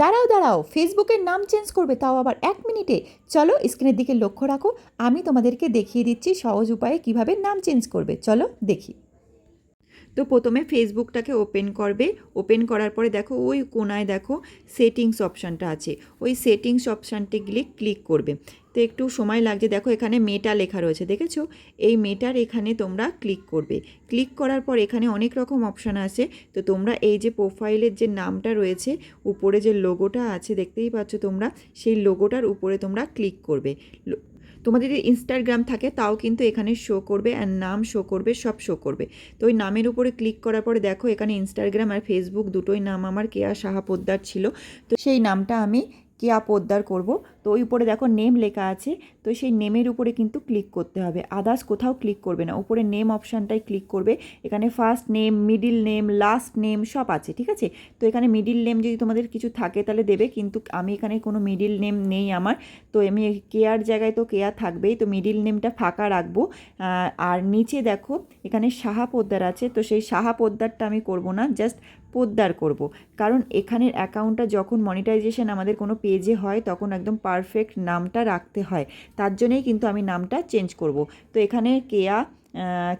দাঁড়াও দাঁড়াও ফেসবুকের নাম চেঞ্জ করবে, তাও আবার এক মিনিটে চলো স্ক্রিনের দিকে লক্ষ্য রাখো। আমি তোমাদেরকে দেখিয়ে দিচ্ছি সহজ উপায়ে কীভাবে নাম চেঞ্জ করবে। চলো, দেখি। তো প্রথমে ফেসবুকটাকে ওপেন করবে। ওপেন করার পরে দেখো, ওই কোনায় দেখো সেটিংস অপশানটা আছে। ওই সেটিংস অপশানটি গিয়ে ক্লিক করবে। তো একটু সময় লাগছে। দেখো এখানে মেটা লেখা রয়েছে, দেখেছ? এই মেটার এখানে তোমরা ক্লিক করবে। ক্লিক করার পর এখানে অনেক রকম অপশান আছে। তো তোমরা এই যে প্রোফাইলের যে নামটা রয়েছে, উপরে যে লোগোটা আছে, দেখতেই পাচ্ছ তোমরা, সেই লোগোটার উপরে তোমরা ক্লিক করবে। তোমাদের ইনস্টাগ্রাম থাকে, তাও কিন্তু এখানে শো করবে অ্যান্ড নাম শো করবে, সব শো করবে। তো ওই নামের উপরে ক্লিক করার পরে দেখো, এখানে ইনস্টাগ্রাম আর ফেসবুক দুটোই নাম আমার কেয়া সাহা পোদ্দার ছিল। তো সেই নামটা আমি কেয়া পোদ্দার করব। তো ওই উপরে দেখো নেম লেখা আছে, তো সেই নেমের উপরে কিন্তু ক্লিক করতে হবে। আদার্স কোথাও ক্লিক করবে না। উপরে নেম অপশানটাই ক্লিক করবে। এখানে first name middle name last name সব আছে, ঠিক আছে? তো এখানে মিডিল নেম যদি তোমাদের কিছু থাকে তাহলে দেবে, কিন্তু আমি এখানে কোনো মিডিল নেম নেই আমার। তো আমি কেয়ার জায়গায় তো কেয়ার থাকবেই, তো মিডিল নেমটা ফাঁকা রাখব। আর নিচে দেখো, এখানে সাহা পোদ্দার আছে, তো সেই সাহা পোদ্দারটা আমি করব না জাস্ট পোদ্দার করব। কারণ এখানের অ্যাকাউন্টটা যখন মনিটাইজেশন আমাদের কোনো পেজে হয়, তখন একদম পারফেক্ট নামটা রাখতে হয়। তার জন্যেই কিন্তু আমি নামটা চেঞ্জ করব। তো এখানে কেয়া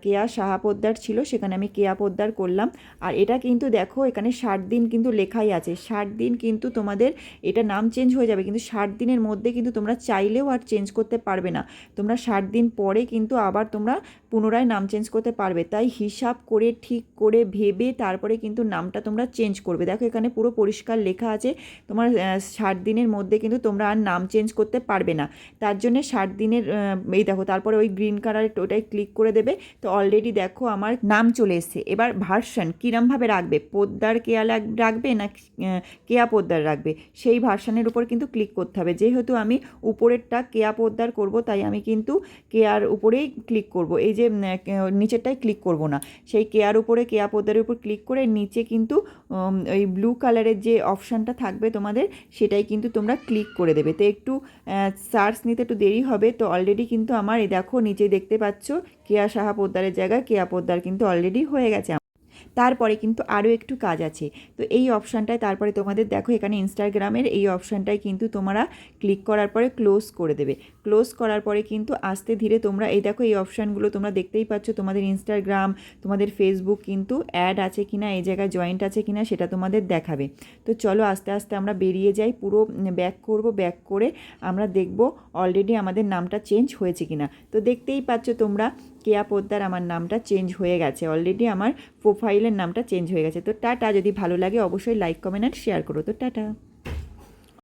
কেয়া সাহা পোদ্দার ছিল, সেখানে আমি কেয়া পোদ্দার করলাম। আর এটা কিন্তু দেখো, এখানে ষাট দিন কিন্তু লেখাই আছে। ষাট দিন কিন্তু তোমাদের এটা নাম চেঞ্জ হয়ে যাবে, কিন্তু ষাট দিনের মধ্যে কিন্তু তোমরা চাইলেও আর চেঞ্জ করতে পারবে না। তোমরা ষাট দিন পরে কিন্তু আবার তোমরা পুনরায় নাম চেঞ্জ করতে পারবে। তাই হিসাব করে, ঠিক করে, ভেবে তারপরে কিন্তু নামটা তোমরা চেঞ্জ করবে। দেখো, এখানে পুরো পরিষ্কার লেখা আছে, তোমার ষাট দিনের মধ্যে কিন্তু তোমরা আর নাম চেঞ্জ করতে পারবে না। তার জন্য ষাট দিনের এই দেখো, তারপরে ওই গ্রিন কালার ওটাই ক্লিক করে দেবে। তো অলরেডি দেখো আমার নাম চলে এসছে। এবার ভার্সান কীরমভাবে রাখবে? পোদ্দার কেয়া রাখবে না কেয়া পোদ্দার রাখবে? সেই ভার্সানের উপর কিন্তু ক্লিক করতে হবে। যেহেতু আমি উপরেরটা কেয়া পোদ্দার করব, তাই আমি কিন্তু কেয়ার উপরেই ক্লিক করব। এই যে নিচেরটায় ক্লিক করব না। সেই কেয়ার উপরে, কেয়া পোদ্দারের উপর ক্লিক করে নিচে কিন্তু ওই ব্লু কালারের যে অপশানটা থাকবে তোমাদের, সেটাই কিন্তু তোমরা ক্লিক করে দেবে। তো একটু সার্চ নিতে একটু দেরি হবে। তো অলরেডি কিন্তু আমার দেখো, নিচে দেখতে পাচ্ছ, কেয়া সাহা পোদ্দারের জায়গায় কেয়া পোদ্দার কিন্তু অলরেডি হয়ে গেছে তারপরে কিন্তু আরও একটু কাজ আছে। তো এই অপশানটায় তারপরে তোমাদের দেখো, এখানে ইনস্টাগ্রামের এই অপশানটায় কিন্তু তোমরা ক্লিক করার পরে ক্লোজ করে দেবে। ক্লোজ করার পরে কিন্তু আস্তে ধীরে তোমরা, এই দেখো এই অপশানগুলো তোমরা দেখতেই পাচ্ছ, তোমাদের ইনস্টাগ্রাম তোমাদের ফেসবুক কিন্তু অ্যাড আছে কিনা, এই জায়গায় জয়েন্ট আছে কিনা সেটা তোমাদের দেখাবে। তো চলো আস্তে আস্তে আমরা বেরিয়ে যাই, পুরো ব্যাক করব, ব্যাক করে আমরা দেখব অলরেডি আমাদের নামটা চেঞ্জ হয়েছে কিনা। তো দেখতেই পাচ্ছ তোমরা কেয়া পোদ্দার আমার নামটা চেঞ্জ হয়ে গেছে। অলরেডি আমার প্রোফাইলের নামটা চেঞ্জ হয়ে গেছে। তো টাটা, যদি ভালো লাগে অবশ্যই লাইক কমেন্ট আর শেয়ার করো। তো টাটা।